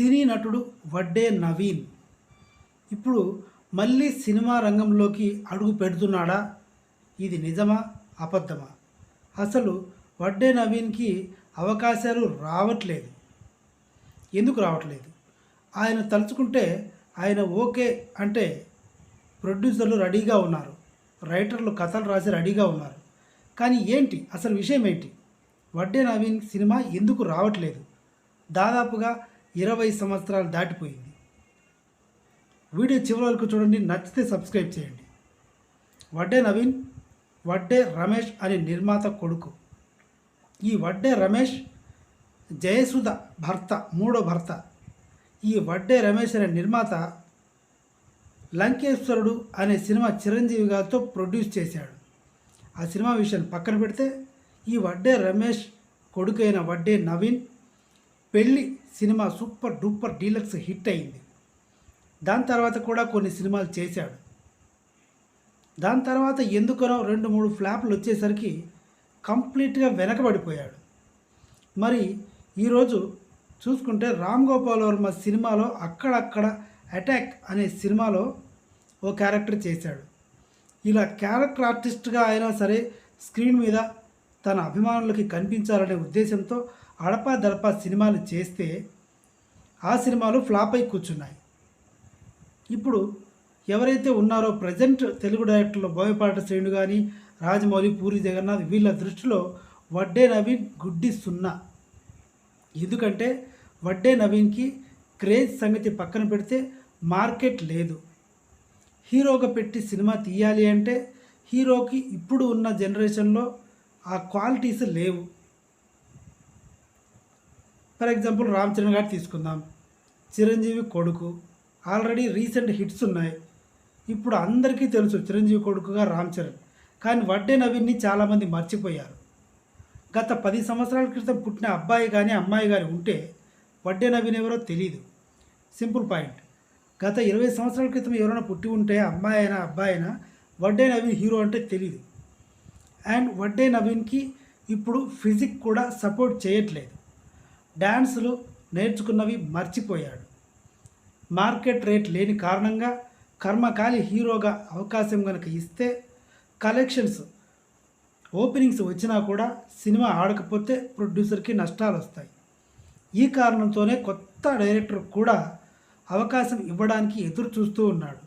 సినీ నటుడు వడ్డే నవీన్. ఇప్పుడు మళ్ళీ సినిమా రంగంలోకి అడుగు పెడుతున్నాడా? ఇది నిజమా? అబద్ధమా? అసలు వడ్డే నవీన్కి అవకాశాలు రావట్లేదు. ఎందుకు రావట్లేదు? ఆయన తలుచుకుంటే ఆయన ఓకే అంటే ప్రొడ్యూసర్లు రెడీగా ఉన్నారు. రైటర్లు కథలు రాసి రెడీగా ఉన్నారు. కానీ ఏంటి? అసలు విషయం ఏంటి? వడ్డే నవీన్ సినిమా ఎందుకు రావట్లేదు? దాదాపుగా ఇరవై సంవత్సరాలు దాటిపోయింది. వీడియో చివరి వరకు చూడండి నచ్చితే సబ్స్క్రైబ్ చేయండి. వడ్డే నవీన్ వడ్డే రమేష్ అనే నిర్మాత కొడుకు. ఈ వడ్డే రమేష్ జయసుధ భర్త మూడో భర్త. ఈ వడ్డే రమేష్ అనే నిర్మాత లంకేశ్వరుడు అనే సినిమా చిరంజీవి గారితో ప్రొడ్యూస్ చేశాడు. ఆ సినిమా విషయాన్ని పక్కన పెడితే ఈ వడ్డే రమేష్ కొడుకైన Vadde Naveen Pelli cinema super duper deluxe hit అయింది. దాని తర్వాత కూడా కొన్ని సినిమాలు చేశాడు. దాని తర్వాత ఎందుకనో రెండు మూడు ఫ్లాప్లు వచ్చేసరికి కంప్లీట్గా వెనకబడిపోయాడు. మరి ఈరోజు చూసుకుంటే రామ్ గోపాల్ వర్మ సినిమాలో అక్కడక్కడ అటాక్ అనే సినిమాలో ఓ క్యారెక్టర్ చేశాడు. ఇలా క్యారెక్టర్ ఆర్టిస్ట్గా అయినా సరే స్క్రీన్ మీద తన అభిమానులకి కనిపించాలనే ఉద్దేశంతో అడపా దడపా సినిమాలు చేస్తే ఆ సినిమాలు ఫ్లాప్ అయి కూర్చున్నాయి. ఇప్పుడు ఎవరైతే ఉన్నారో ప్రజెంట్ తెలుగు డైరెక్టర్లు బోయపాట శ్రేణు కానీ రాజమౌళి పూరి జగన్నాథ్ వీళ్ళ దృష్టిలో వడ్డే నవీన్ గుడ్డి సున్నా. ఎందుకంటే వడ్డే నవీన్కి క్రేజ్ సంగతి పక్కన పెడితే మార్కెట్ లేదు. హీరోగా పెట్టి సినిమా తీయాలి అంటే హీరోకి ఇప్పుడు ఉన్న జనరేషన్లో ఆ క్వాలిటీస్ లేవు. ఫర్ ఎగ్జాంపుల్ రామ్ చరణ్ గారు తీసుకుందాం. చిరంజీవి కొడుకు. ఆల్రెడీ రీసెంట్ హిట్స్ ఉన్నాయి. ఇప్పుడు అందరికీ తెలుసు చిరంజీవి కొడుకుగా రామ్ చరణ్. కానీ వడ్డే నవీన్ని చాలామంది మర్చిపోయారు. గత పది సంవత్సరాల క్రితం పుట్టిన అబ్బాయి కానీ అమ్మాయి కానీ ఉంటే వడ్డే నవీన్ ఎవరో తెలియదు సింపుల్ పాయింట్ గత ఇరవై సంవత్సరాల క్రితం ఎవరైనా పుట్టి ఉంటే అమ్మాయి అయినా అబ్బాయి అయినా వడ్డే నవీన్ హీరో అంటే తెలియదు అండ్ వడ్డే నవీన్కి ఇప్పుడు ఫిజిక్ కూడా సపోర్ట్ చేయట్లేదు. డ్యాన్సులు నేర్చుకున్నవి మర్చిపోయాడు. మార్కెట్ రేట్ లేని కారణంగా కర్మకాలి హీరోగా అవకాశం కనుక ఇస్తే కలెక్షన్స్ ఓపెనింగ్స్ వచ్చినా కూడా సినిమా ఆడకపోతే ప్రొడ్యూసర్కి నష్టాలు వస్తాయి. ఈ కారణంతోనే కొత్త డైరెక్టర్ కూడా అవకాశం ఇవ్వడానికి ఎదురు చూస్తూ ఉన్నాడు.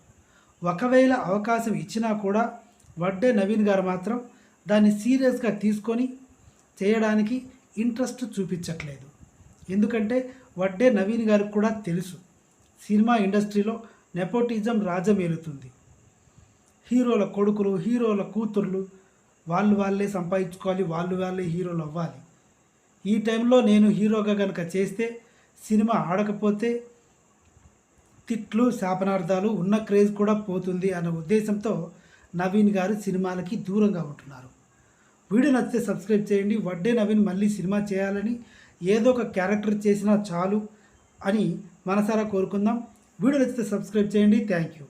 ఒకవేళ అవకాశం ఇచ్చినా కూడా వడ్డే నవీన్ గారు మాత్రం దాన్ని సీరియస్గా తీసుకొని చేయడానికి ఇంట్రెస్ట్ చూపించట్లేదు. ఎందుకంటే వడ్డే నవీన్ గారికి కూడా తెలుసు సినిమా ఇండస్ట్రీలో నెపోటిజం రాజమేలుతుంది హీరోల కొడుకులు హీరోల కూతుర్లు వాళ్ళు వాళ్ళే సంపాదించుకోవాలి వాళ్ళు వాళ్ళే హీరోలు అవ్వాలి. ఈ టైంలో నేను హీరోగా కనుక చేస్తే సినిమా ఆడకపోతే తిట్లు శాపనార్థాలు ఉన్న క్రేజ్ కూడా పోతుంది అనే ఉద్దేశంతో నవీన్ గారు సినిమాలకి దూరంగా ఉంటున్నారు. వీడియో నచ్చితే సబ్స్క్రైబ్ చేయండి. వడ్డే నవీన్ మళ్ళీ సినిమా చేయాలని ఏదో ఒక క్యారెక్టర్ చేసినా చాలు అని మనసారా కోరుకుందాం. వీడియో నచ్చితే సబ్స్క్రైబ్ చేయండి. Thank you.